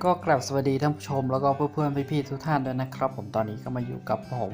ก็กลับสวัสดีท่านผู้ชมแล้วก็เพื่อนๆพี่ๆทุกท่านด้วยนะครับ ผมตอนนี้ก็มาอยู่กับผม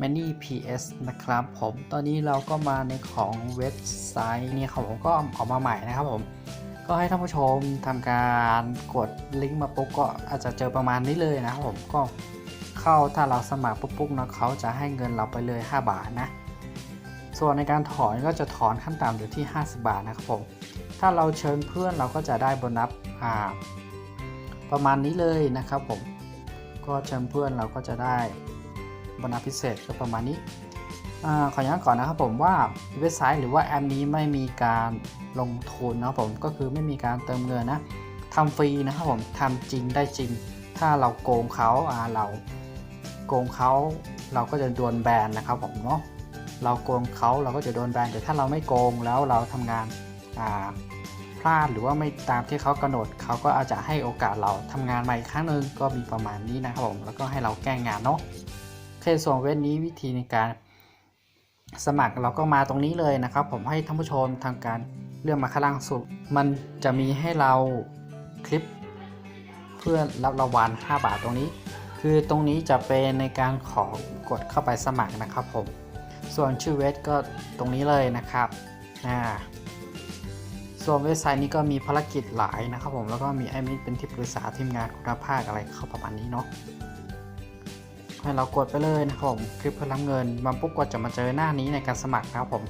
m a n y PS นะครับ ผมตอนนี้เราก็มาในของเว็บไซต์นี่ครับผมก็ออกมาใหม่นะครับผม ก็ให้ท่านผู้ชมทำการกดลิงก์มาปุ๊บก็อาจจะเจอประมาณนี้เลยนะครับผมก็เข้าถ้าเราสมัครปุ๊บๆนะเขาจะให้เงินเราไปเลย 5 บาทนะ ส่วนในการถอนก็จะถอนขั้นต่ำอยู่ที่ 50 บาทนะครับผมถ้าเราเชิญเพื่อนเราก็จะได้โบนัสอ่า ประมาณนี้เลยนะครับผมก็เชิญเพื่อนเราก็จะได้โบนัสพิเศษก็ประมาณนี้อาขอย้ำก่อนนะครับผมว่าเว็บไซต์หรือว่าแอปนี้ไม่มีการลงทุนนะครับผมก็คือไม่มีการเติมเงินนะทำฟรีนะครับผมทำจริงได้จริง ถ้าเราโกงเขาอ่าเราโกงเขาเราก็จะโดนแบนนะครับผมเนาะเราโกงเขาเราก็จะโดนแบนแต่ถ้าเราไม่โกงแล้วเราทำงานอ่าาดหรือว่าไม่ตามที่เขากำหนด เขาก็อาจจะให้โอกาสเราทำงานใหม่อีกครั้งหนึ่งก็มีประมาณนี้นะครับผมแล้วก็ให้เราแก้งานเนาะโอเคส่วนเว็บนี้วิธีในการสมัครเราก็มาตรงนี้เลยนะครับ ผมให้ท่านผู้ชมทำการเลื่อนมาข้างล่างสุด มันจะมีให้เราคลิป เพื่อรับรางวัล5บาทตรงนี้ คือตรงนี้จะเป็นในการของกดเข้าไปสมัครนะครับผม ส่วนชื่อเว็บก็ตรงนี้เลยนะครับอ่า ส่วนเว็บไซต์นี้ก็มีภารกิจหลายนะครับผมแล้วก็มีแอมิเป็นที่ปรึกษาทีมงานคุณภาพอะไรเข้าประมาณนี้เนาะให้เรากดไปเลยนะครับผมคลิปเพื่อรับเงินมาปุ๊บก็จะมาเจอหน้านี้ในการสมัครนะครับผม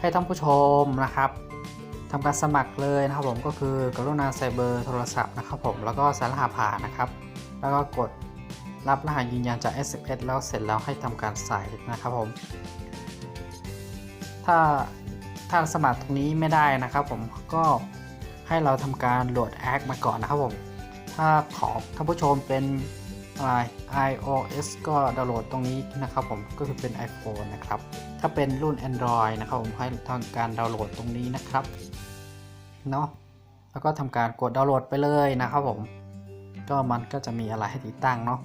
ให้ท่านผู้ชมนะครับทำการสมัครเลยนะครับผมก็คือกรุณาใส่เบอร์โทรศัพท์นะครับผมแล้วก็ใส่รหัสผ่านนะครับ แล้วก็กดรับรหัสยืนยันจาก SMS แล้วเสร็จแล้วให้ทำการใส่นะครับผม ถ้า ถ้าสมัครตรงนี้ไม่ได้นะครับผมก็ให้เราทำการโหลดแอปมาก่อนนะครับผม ถ้าของท่านผู้ชมเป็นอ่า iOS ก็ดาวน์โหลดตรงนี้นะครับผมก็คือเป็น iPhone นะครับ ถ้าเป็นรุ่น Android นะครับผมให้ทำการดาวน์โหลดตรงนี้นะครับเนาะแล้วก็ทำการกดดาวน์โหลดไปเลยนะครับผม ก็มันก็จะมีอะไรให้ติดตั้งเนาะ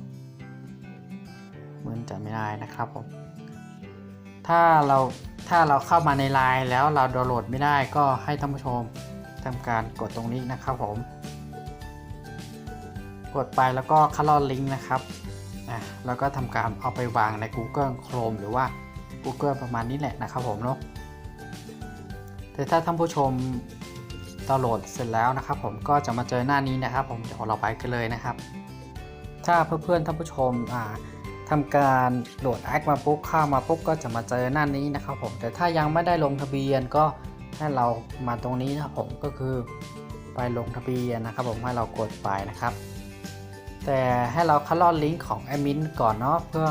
เหมือนจะไม่ได้นะครับผม ถ้าเราถ้าเราเข้ามาในไลน์แล้วเราดาวน์โหลดไม่ได้ก็ให้ท่านผู้ชมทำการกดตรงนี้นะครับผม กดไปแล้วก็คัดลอกลิงก์นะครับอะแล้วก็ทำการเอาไปวางใน Google Chrome หรือว่า Google ประมาณนี้แหละนะครับผมเนาะแต่ถ้าท่านผู้ชมดาวน์โหลดเสร็จแล้วนะครับ ผมก็จะมาเจอหน้านี้นะครับ ผมเดี๋ยวเราไปกันเลยนะครับ ถ้าเพื่อนๆท่านผู้ชมอ่า ทำการโหลดแอคมาปุ๊บเข้ามาปุ๊บก็จะมาเจอหน้านี้นะครับผมแต่ถ้ายังไม่ได้ลงทะเบียนก็ให้เรามาตรงนี้นะครับผมก็คือไปลงทะเบียนนะครับผมให้เรากดไปนะครับ แต่ให้เราคัดลอกลิงก์ของแอดมินก่อนเนาะเพื่อ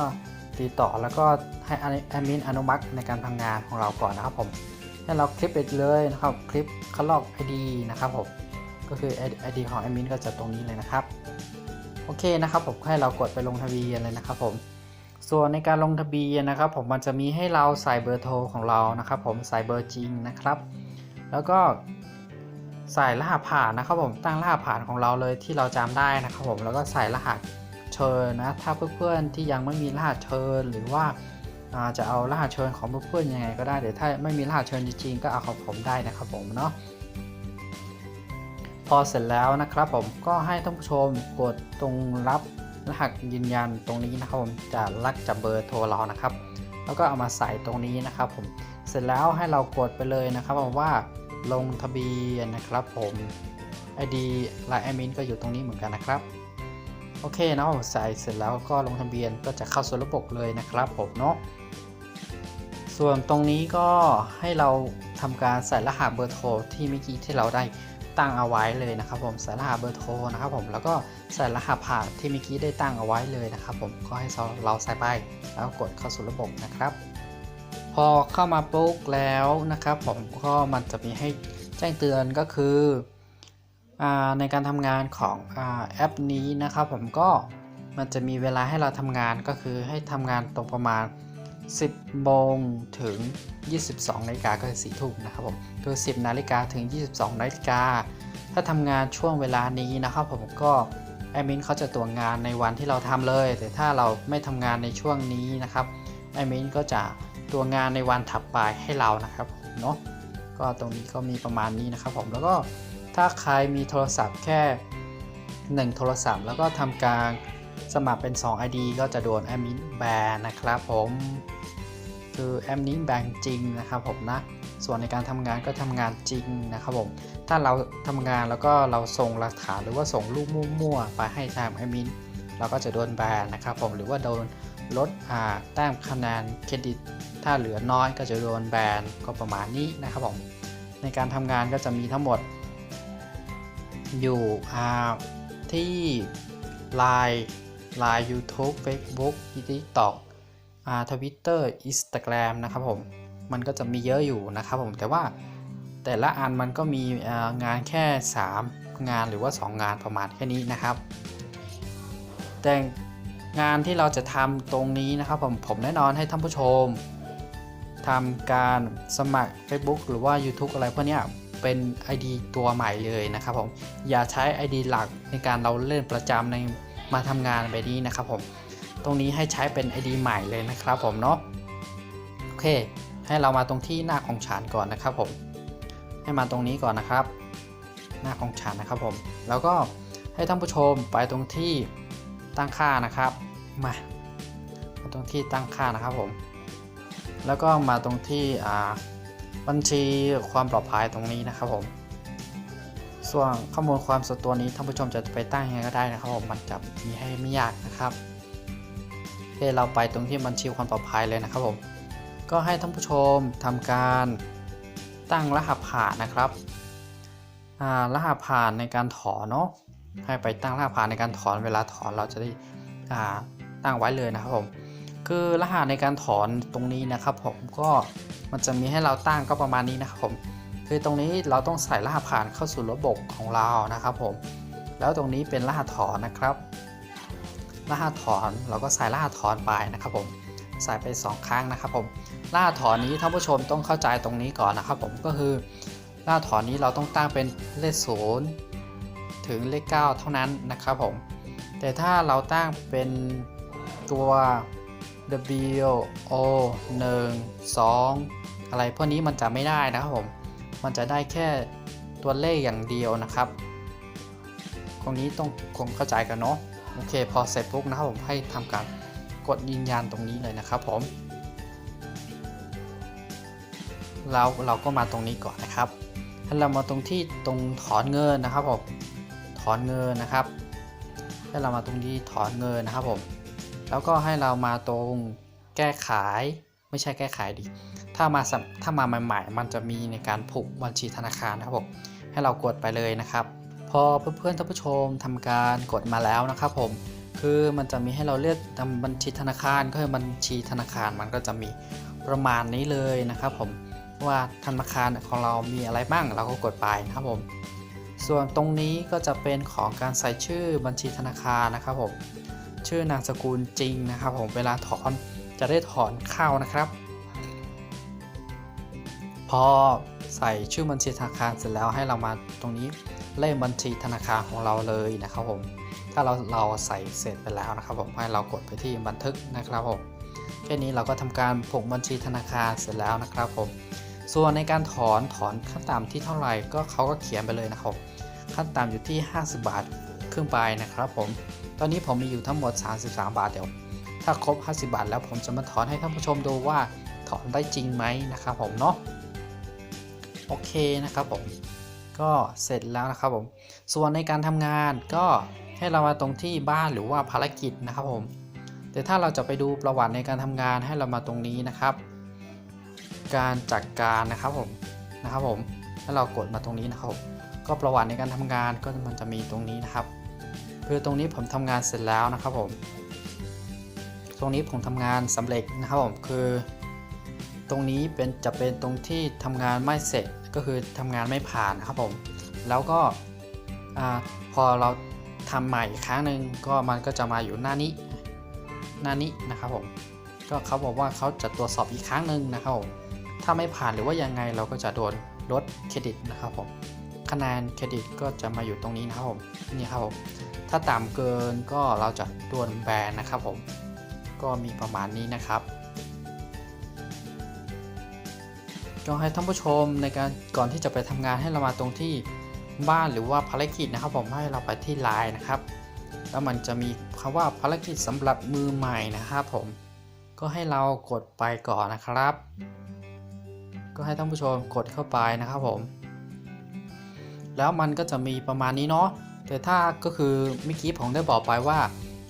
ติดต่อแล้วก็ให้แอดมินอนุมัติในการทำงานของเราก่อนนะครับผมให้เราคลิปไปเลยนะครับคลิปคัดลอก ID นะครับผมก็คือ ID ของแอดมินก็จะตรงนี้เลยนะครับ โอเคนะครับผมให้เรากดไปลงทะเบียนเลยนะครับผมส่วนในการลงทะเบียนนะครับผมมันจะมีให้เราใส่เบอร์โทรของเรานะครับผมใส่เบอร์จริงนะครับ แล้วก็ใส่รหัสผ่านนะครับผมตั้งรหัสผ่านของเราเลยที่เราจำได้นะครับผมแล้วก็ใส่รหัสเชิญนะถ้าเพื่อนๆที่ยังไม่มีรหัสเชิญหรือว่าอ่าจะเอารหัสเชิญของเพื่อนๆยังไงก็ได้เดี๋ยวถ้าไม่มีรหัสเชิญจริงๆก็เอาของผมได้นะครับผมเนาะ พอเสร็จแล้วนะครับผมก็ให้ท่านผู้ชมกดตรงรับรหัสยืนยันตรงนี้นะครับผมจะลักจากเบอร์โทรเรานะครับ แล้วก็เอามาใส่ตรงนี้นะครับผมเสร็จแล้วให้เรากดไปเลยนะครับผมว่าลงทะเบียนนะครับผม ID ไลน์แอดมินก็อยู่ตรงนี้เหมือนกันนะครับโอเคนะผมใส่เสร็จแล้วก็ลงทะเบียนก็จะเข้าสู่ระบบเลยนะครับผมเนาะส่วนตรงนี้ก็ให้เราทำการใส่รหัสเบอร์โทรที่เมื่อกี้ที่เราได้ ตั้งเอาไว้เลยนะครับผมใส่รหัสเบอร์โทรนะครับผมแล้วก็ใส่รหัสผ่านที่เมื่อกี้ได้ตั้งเอาไว้เลยนะครับผมก็ให้เราใส่ไปแล้วกดเข้าสู่ระบบนะครับ พอเข้ามาปุ๊บแล้วนะครับ ผมก็มันจะมีให้แจ้งเตือนก็คืออในการทำงานของอแอปนี้นะครับ ผมก็มันจะมีเวลาให้เราทำงานก็คือให้ทำงานตรงประมาณ 10โมงถึง 22นาฬิกาก็คือ4ทุ่มนะครับผมคือ 10นาฬิกาถึง 22นาฬิกาถ้าทำงานช่วงเวลานี้นะครับผมก็แอดมินเขาจะตรวจงานในวันที่เราทำเลย แต่ถ้าเราไม่ทำงานในช่วงนี้นะครับแอดมินก็จะตรวจงานในวันถัดไปให้เรานะครับผมเนาะก็ตรงนี้ก็มีประมาณนี้นะครับผมแล้วก็ถ้าใครมีโทรศัพท์แค่ 1 โทรศัพท์ แล้วก็ทำการสมัครเป็น 2 ID ก็จะโดนแอดมินแบนนะครับผม คือแอดมินแบนจริงนะครับผมนะส่วนในการทำงานก็ทำงานจริงนะครับผมถ้าเราทำงานแล้วก็เราส่งหลักฐานหรือว่าส่งรูปมั่วๆไปให้ทางแอดมินเราก็จะโดนแบนนะครับผมหรือว่าโดนลดอ่าแต้มคะแนนเครดิต ถ้าเหลือน้อยก็จะโดนแบนก็ประมาณนี้นะครับผมในการทำงานก็จะมีทั้งหมด อยู่อ่าที่ Line Line YouTube Facebook TikTok อ่า Twitter Instagram นะครับผมมันก็จะมีเยอะอยู่นะครับผมแต่ว่าแต่ละอันมันก็มีงานแค่ 3 งานหรือว่า 2 งานประมาณแค่นี้นะครับ แต่งานที่เราจะทำตรงนี้นะครับผมผมแน่นอนให้ท่านผู้ชมทำการสมัคร Facebook หรือว่า YouTube อะไรพวกนี้เป็น ID ตัวใหม่เลยนะครับผมอย่าใช้ ID หลักในการเราเล่นประจำในมาทำงานแบบนี้นะครับผม รงนี้ให้ใช้เป็น ID ใหม่เลยนะครับผมเนาะโอเค ให้เรามาตรงที่หน้าของฉันก่อนนะครับผม ให้มาตรงนี้ก่อนนะครับ หน้าของฉันนะครับผม แล้วก็ให้ท่านผู้ชมไปตรงที่ตั้งค่านะครับมามาตรงที่ตั้งค่านะครับผม แล้วก็มาตรงที่บัญชีความปลอดภัยตรงนี้นะครับผม ส่วนข้อมูลความส่วนตัวนี้ท่านผู้ชมจะไปตั้งยังไงก็ได้นะครับผม มันจะมีให้ไม่ยากนะครับ เคเราไปตรงที่บัญชีความปลอดภัยเลยนะครับผม ก็ให้ท่านผู้ชมทำการตั้งรหัสผ่านนะครับรหัสผ่านในการถอนเนาะ ให้ไปตั้งรหัสผ่านในการถอนเวลาถอนเราจะได้ตั้งไว้เลยนะครับผม คือรหัสในการถอนตรงนี้นะครับผมก็มันจะมีให้เราตั้งก็ประมาณนี้นะครับผม คือตรงนี้เราต้องใส่รหัสผ่านเข้าสู่ระบบของเรานะครับผม แล้วตรงนี้เป็นรหัสถอนนะครับ รหัสถอนเราก็ใส่รหัสถอนไปนะครับผมใส่ไป 2 ครั้งนะครับผมรหัสถอนนี้ท่านผู้ชมต้องเข้าใจตรงนี้ก่อนนะครับผมก็คือรหัสถอนนี้เราต้องตั้งเป็นเลขศูนย์ถึงเลข 9 เท่านั้นนะครับผมแต่ถ้าเราตั้งเป็นตัว W O 1 2 อะไรพวกนี้มันจะไม่ได้นะครับผม มันจะได้แค่ตัวเลขอย่างเดียวนะครับ ตรงนี้ต้องคงเข้าใจกันเนาะ โอเค พอเสร็จปุ๊บนะครับผมให้ทำการกดยืนยันตรงนี้เลยนะครับผมแล้วเราก็มาตรงนี้ก่อนนะครับให้เรามาตรงที่ตรงถอนเงินนะครับผมถอนเงินนะครับให้เรามาตรงที่ถอนเงินนะครับผมแล้วก็ให้เรามาตรงแก้ไขไม่ใช่แก้ไขดิ ถ้ามาถ้ามาใหม่ ๆ มันจะมีในการผูกบัญชีธนาคารนะครับผมให้เรากดไปเลยนะครับ พอเพื่อนๆท่านผู้ชมทำการกดมาแล้วนะครับผมคือมันจะมีให้เราเลือกทำบัญชีธนาคารก็คือบัญชีธนาคารมันก็จะมีประมาณนี้เลยนะครับผมว่าธนาคารของเรามีอะไรบ้างเราก็กดไปนะครับผม ส่วนตรงนี้ก็จะเป็นของการใส่ชื่อบัญชีธนาคารนะครับผมชื่อนามสกุลจริงนะครับ ผมเวลาถอนจะได้ถอนเข้านะครับ พอใส่ชื่อบัญชีธนาคารเสร็จแล้วให้เรามาตรงนี้ เลขบัญชีธนาคารของเราเลยนะครับผม ถ้าเราเราใส่เสร็จไปแล้วนะครับผมให้เรากดไปที่บันทึกนะครับผมแค่นี้เราก็ทำการผูกบัญชีธนาคารเสร็จแล้วนะครับผม ส่วนในการถอนถอนขั้นต่ำที่เท่าไหร่ก็เขาก็เขียนไปเลยนะครับขั้นต่ำอยู่ที่ 50 บาทขึ้นไปนะครับผม ตอนนี้ผมมีอยู่ทั้งหมด 33 บาทเดี๋ยว ถ้าครบ 50 บาท แล้วผมจะมาถอนให้ท่านผู้ชมดูว่าถอนได้จริงไหมนะครับผมเนาะ โอเคนะครับผม ก็เสร็จแล้วนะครับผมส่วนในการทำงานก็ให้เรามาตรงที่บ้านหรือว่าภารกิจนะครับผมแต่ถ้าเราจะไปดูประวัติในการทำงานให้เรามาตรงนี้นะครับ การจัดการนะครับผมนะครับผมให้เรากดมาตรงนี้นะครับผมก็ประวัติในการทำงานก็มันจะมีตรงนี้นะครับคือตรงนี้ผมทำงานเสร็จแล้วนะครับผม ตรงนี้ผมทำงานสำเร็จนะครับผมคือ ตรงนี้เป็นจะเป็นตรงที่ทำงานไม่เสร็จก็คือทำงานไม่ผ่านนะครับผม แล้วก็พอเราทำใหม่อีกครั้งหนึ่งก็มันก็จะมาอยู่หน้านี้หน้านี้นะครับผมก็เขาบอกว่าเขาจะตรวจสอบอีกครั้งหนึ่งนะครับผมถ้าไม่ผ่านหรือว่ายังไงเราก็จะโดนลดเครดิตนะครับผมคะแนนเครดิตก็จะมาอยู่ตรงนี้นะครับผมนี่ครับผมถ้าต่ำเกินก็เราจะโดนแบนนะครับผมก็มีประมาณนี้นะครับ ก็ให้ท่านผู้ชมในการก่อนที่จะไปทำงานให้เรามาตรงที่บ้านหรือว่าภารกิจนะครับ ผมให้เราไปที่ไลน์นะครับ แล้วมันจะมีคำว่าภารกิจสำหรับมือใหม่นะครับผมก็ให้เรากดไปก่อนนะครับ ก็ให้ท่านผู้ชมกดเข้าไปนะครับผม แล้วมันก็จะมีประมาณนี้เนาะแต่ถ้าก็คือเมื่อกี้ผมได้บอกไปว่า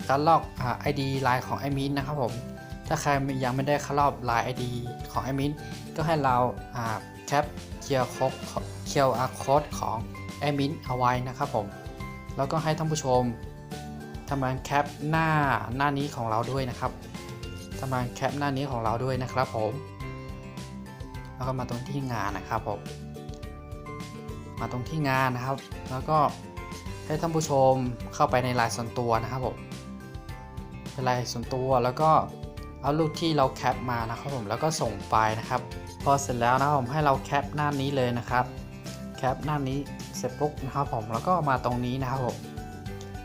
การลอกไอดีไลน์ของแอมินนะครับผม ถ้าใครยังไม่ได้เข้ารอบลน์ไอดีของแอดมินก็ให้เราแคปเคียร์โค้ดเคียร์อาร์โค้ดของแอดมินเอาไว้นะครับผมแล้วก็ให้ท่านผู้ชมทำการแคปหน้าหน้านี้ของเราด้วยนะครับทำการแคปหน้านี้ของเราด้วยนะครับผม แล้วก็มาตรงที่งานนะครับผม มาตรงที่งานนะครับ แล้วก็ให้ท่านผู้ชมเข้าไปในไลน์ส่วนตัวนะครับผมเป็นไลน์ส่วนตัวแล้วก็ เอารูปที่เราแคปมานะครับผมแล้วก็ส่งไปนะครับ พอเสร็จแล้วนะครับผมให้เราแคปหน้านี้เลยนะครับแคปหน้านี้เสร็จปุ๊บนะครับผมแล้วก็มาตรงนี้นะครับผม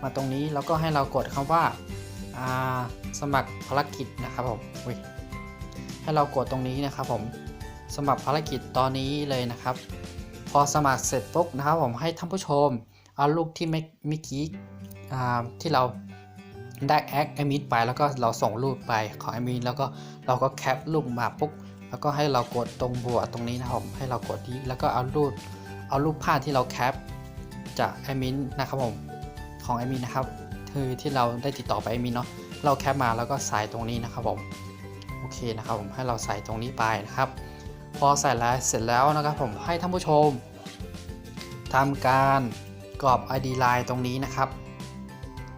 มาตรงนี้แล้วก็ให้เรากดคำว่าสมัครภารกิจนะครับผมให้เรากดตรงนี้นะครับผมสมัครภารกิจตอนนี้เลยนะครับ พอสมัครเสร็จปุ๊บนะครับผมให้ท่านผู้ชมเอารูปที่เมื่อกี้ที่เรา ได้แอคแอมิดไปแล้วก็เราส่งรูปไปของแอมิดแล้วก็เราก็แคปรูปมาปุ๊บแล้วก็ให้เรากดตรงบวกตรงนี้นะครับผมให้เรากดที่แล้วก็เอารูปเอารูปภาพที่เราแคปจากแอมินนะครับผมของแอมินนะครับคือที่เราได้ติดต่อไปแอมินเนาะเราแคปมาแล้วก็ใส่ตรงนี้นะครับผมโอเคนะครับผมให้เราใส่ตรงนี้ไปนะครับ พอใส่แล้วเสร็จแล้วนะครับผมให้ท่านผู้ชมทำการกรอบ ID line ตรงนี้นะครับ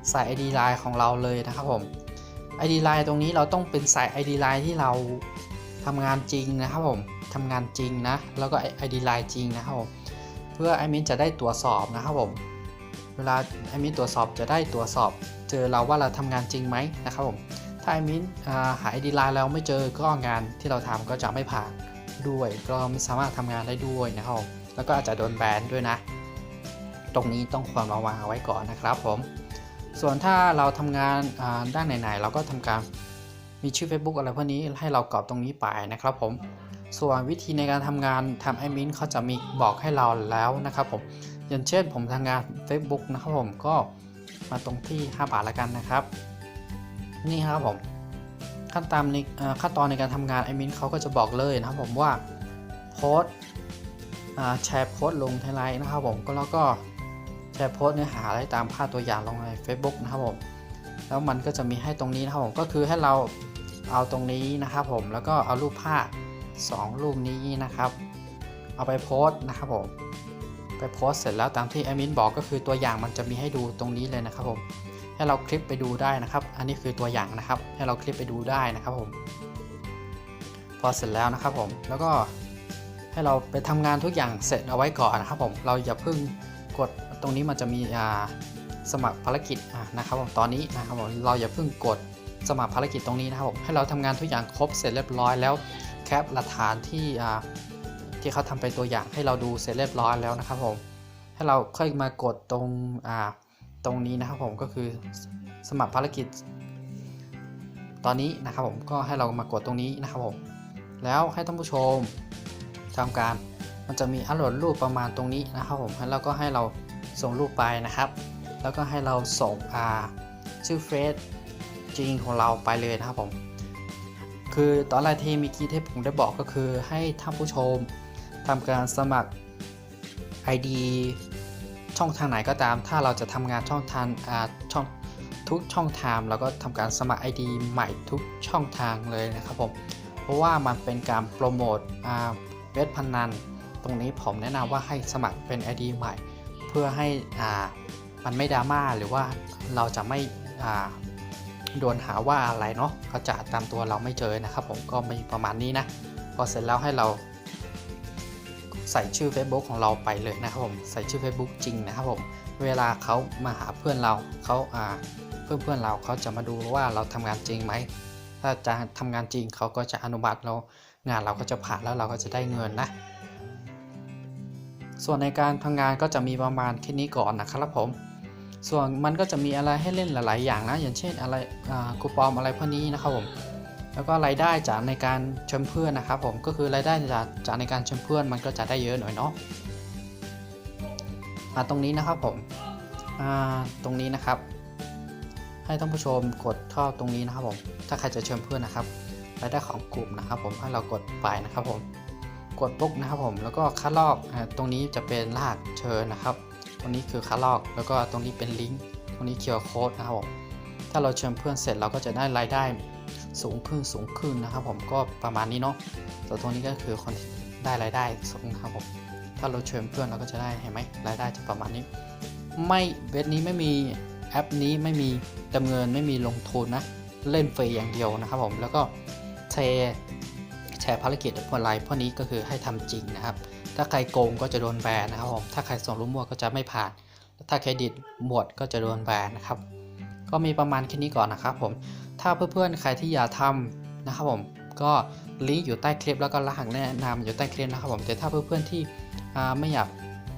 ใส่ ID line ของเราเลยนะครับผม ID line ตรงนี้เราต้องเป็นใส่ ID line ที่เราทำงานจริงนะครับผมทำงานจริงนะ แล้วก็ ID line จริงนะครับผมเพื่อไอมินจะได้ตรวจสอบนะครับผม เวลาไอมินตรวจสอบจะได้ตรวจสอบ เจอเราว่าเราทำงานจริงไหมนะครับผม ถ้าไอมินหา ID line แล้วไม่เจอก็งานที่เราทำก็จะไม่ผ่านด้วย ก็ไม่สามารถทำงานได้ด้วยนะครับแล้วก็อาจจะโดนแบนด้วยนะ ตรงนี้ต้องควรระวังเอาไว้ก่อนนะครับผม ส่วนถ้าเราทำงานด้านไหนๆ เราก็ทำการมีชื่อ Facebook อะไรพวกนี้ให้เรากรอบตรงนี้ไปนะครับผม ส่วนวิธีในการทำงานทำแอดมินเขาจะมีบอกให้เราแล้วนะครับผมอย่างเช่นผมทำงาน Facebook นะครับผมก็มาตรงที่ 5 บาทละกันนะครับ นี่ครับผมขั้นตอนในขั้นตอนในการทำงานไอมินเขาก็จะบอกเลยนะครับผมว่าโพสแชร์โพสลงไทไลน์นะครับผมก็แล้วก็ แชร์โพสเนื้อหาอะไรตามภาพตัวอย่างลงใน Facebook นะครับผมแล้วมันก็จะมีให้ตรงนี้นะครับผมก็คือให้เราเอาตรงนี้นะครับผมแล้วก็เอารูปภาพ 2 รูปนี้นะครับ เอาไปโพสนะครับผมไปโพสเสร็จแล้วตามที่แอมินบอกก็คือตัวอย่างมันจะมีให้ดูตรงนี้เลยนะครับผมให้เราคลิปไปดูได้นะครับ อันนี้คือตัวอย่างนะครับ ให้เราคลิปไปดูได้นะครับผม พอเสร็จแล้วนะครับผมแล้วก็ให้เราไปทำงานทุกอย่างเสร็จเอาไว้ก่อนนะครับผมเราอย่าเพิ่งกด รงนี้มันจะมีสมัครภารกิจนะครับผมตอนนี้นะครับผมเราอย่าเพิ่งกดสมัครภารกิจตรงนี้นะครับผมให้เราทำงานทุกอย่างครบเสร็จเรียบร้อยแล้วแคปหลักฐานที่ที่เขาทำไปตัวอย่างให้เราดูเสร็จเรียบร้อยแล้วนะครับผมให้เราค่อยมากดตรงอ่าตรงนี้นะครับผมก็คือสมัครภารกิจ ตอนนี้นะครับผมก็ให้เรามากดตรงนี้นะครับผมแล้วให้ท่านผู้ชมทำการมันจะมีอัปโหลดรูปประมาณตรงนี้นะครับผมแล้วก็ให้เรา ส่งรูปไปนะครับ แล้วก็ให้เราส่งชื่อเฟซจริงของเราไปเลยนะครับผมคือตอนแรกที่มีกี้ที่ผมได้บอกก็คือให้ท่านผู้ชมทำการสมัคร ID ช่องทางไหนก็ตาม ถ้าเราจะทำงานช่องทางช่องทุกช่องทางเราก็ทำการสมัคร ID ใหม่ทุกช่องทางเลยนะครับผมเพราะว่ามันเป็นการโปรโมทเว็บพนัน ตรงนี้ผมแนะนำว่าให้สมัครเป็น ID ใหม่ พื่อให้มันไม่ดราม่าหรือว่าเราจะไม่โดนหาว่าอะไรเนาะเขาจะตามตัวเราไม่เจอนะครับ ผมก็มีประมาณนี้นะพอเสร็จแล้วให้เราใส่ชื่อ Facebook ของเราไปเลยนะครับผมใส่ชื่อ Facebook จริงนะครับผมเวลาเขามาหาเพื่อนเราเขาอ่าเพื่อนเพื่อนเราเขาจะมาดูว่าเราทำงานจริงไหมถ้าจะทำงานจริงเขาก็จะอนุมัติเรางานเราก็จะผ่านแล้วเราก็จะได้เงินนะ ส่วนในการทำงานก็จะมีประมาณแค่นี้ก่อนนะครับผม ส่วนมันก็จะมีอะไรให้เล่นหลาย ๆ อย่างนะ อย่างเช่นอะไรคูปองอะไรพวกนี้นะครับผม แล้วก็รายได้จากในการชมเพื่อนนะครับผม ก็คือรายได้จากจากในการชมเพื่อนมันก็จะได้เยอะหน่อยเนาะอ่าตรงนี้นะครับผมตรงนี้นะครับ ให้ท่านผู้ชมกดเข้าตรงนี้นะครับผม ถ้าใครจะเชิญเพื่อนนะครับรายได้ของกลุ่มนะครับผมให้เรากดไปนะครับผม กดปุ๊บนะครับผมแล้วก็คัดลอกตรงนี้จะเป็นรหัสเชิญนะครับ ตรงนี้คือคัดลอกแล้วก็ตรงนี้เป็นลิงก์ตรงนี้เคียร์โค้ดนะครับผมถ้าเราเชิญเพื่อนเสร็จเราก็จะได้รายได้สูงขึ้นสูงขึ้นนะครับ ผมก็ประมาณนี้เนาะส่ตรงนี้ก็คือคนได้รายได้สูงครับผมถ้าเราเชิญเพื่อนเราก็จะได้เห็นไหมรายได้จะประมาณนี้ ไม่เว็บนี้ไม่มีแอปนี้ไม่มีดำเนินไม่มีลงทุนนะเล่นฟรีอย่างเดียวนะครับผมแล้วก็แชร์ ชร์ภารกิจพวกไลน์พวกนี้ก็คือให้ทำจริงนะครับ ถ้าใครโกงก็จะโดนแบนนะครับผมถ้าใครส่งรูปมั่วก็จะไม่ผ่าน ถ้าเครดิตหมดก็จะโดนแบนนะครับ ก็มีประมาณแค่นี้ก่อนนะครับผมถ้าเพื่อนๆใครที่อยากทำนะครับผมก็ลิงก์อยู่ใต้คลิปแล้วก็รหัสแนะนำอยู่ใต้คลิปนะครับผมแต่ถ้าเพื่อนๆที่ไม่อยาก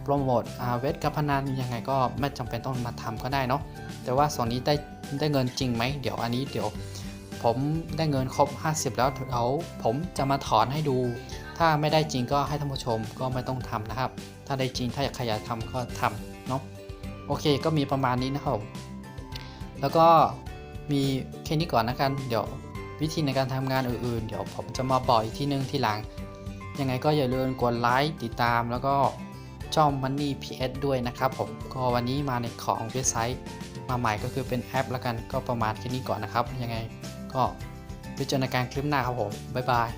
โปรโมทเวทกับพนันยังไงก็ไม่จำเป็นต้องมาทำก็ได้เนาะแต่ว่าส่วนนี้ได้ได้เงินจริงไหมเดี๋ยวอันนี้เดี๋ยว ผมได้เงินครบ 50 แล้วเดี๋ยวผมจะมาถอนให้ดู ถ้าไม่ได้จริงก็ให้ท่านผู้ชมก็ไม่ต้องทำนะครับ ถ้าได้จริงถ้าอยากใครอยากทำก็ทำเนาะโอเคก็มีประมาณนี้นะครับ แล้วก็มีแค่นี้ก่อนนะกัน เดี๋ยววิธีในการทำงานอื่นๆ เดี๋ยวผมจะมาบอกอีกที่นึงทีหลัง ยังไงก็อย่าลืมกดไลค์ติดตามแล้วก็ช่อง Money PS ด้วยนะครับผมก็วันนี้มาในของเว็บไซต์ มาใหม่ก็คือเป็นแอปแล้วกันก็ประมาณแค่นี้ก่อนนะครับ ยังไง ก็ไว้เจอในการคลิปหน้าครับผม บ๊ายบาย